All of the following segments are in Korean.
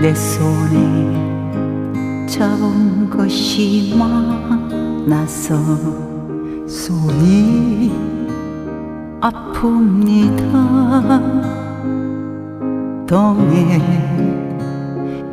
내 손에 잡은 것이 많아서 손이 아픕니다. 동해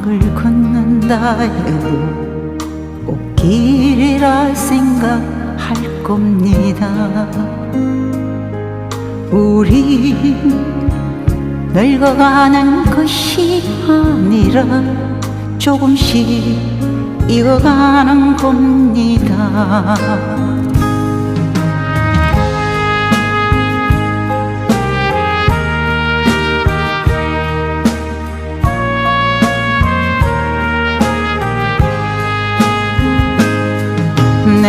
사막을 걷는다 해도 꽃길이라 생각할 겁니다. 우리 늙어가는 것이 아니라 조금씩 익어가는 겁니다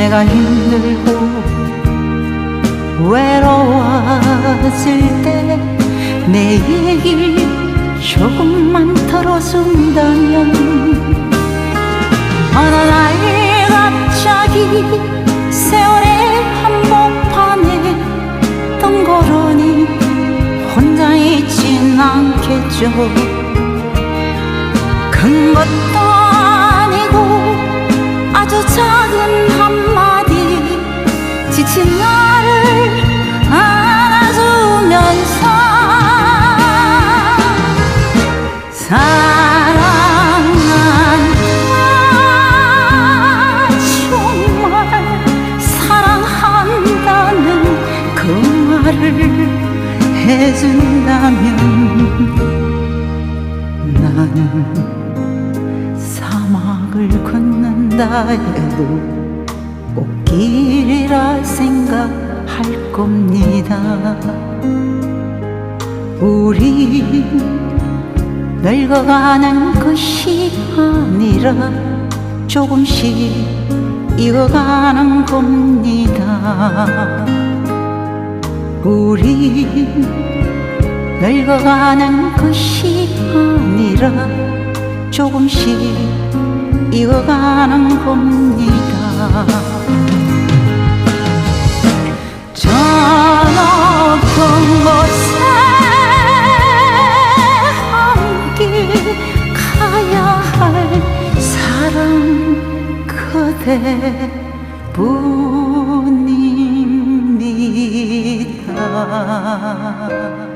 내가 힘들고 외로워질 때내 얘기 조금만 들어준다면 어느 날 갑자기 세월의 한복판에 덩그러니 혼자 있진 않겠죠. 큰 것도 나는 사막을 걷는다 해도 꽃길이라 생각할 겁니다. 우리 늙어가는 것이 아니라 조금씩 익어가는 겁니다. 우리 늙어가는 것이 아니라 조금씩 익어가는 겁니다. 저 높은 곳에 함께 가야 할 사랑 그대뿐입니다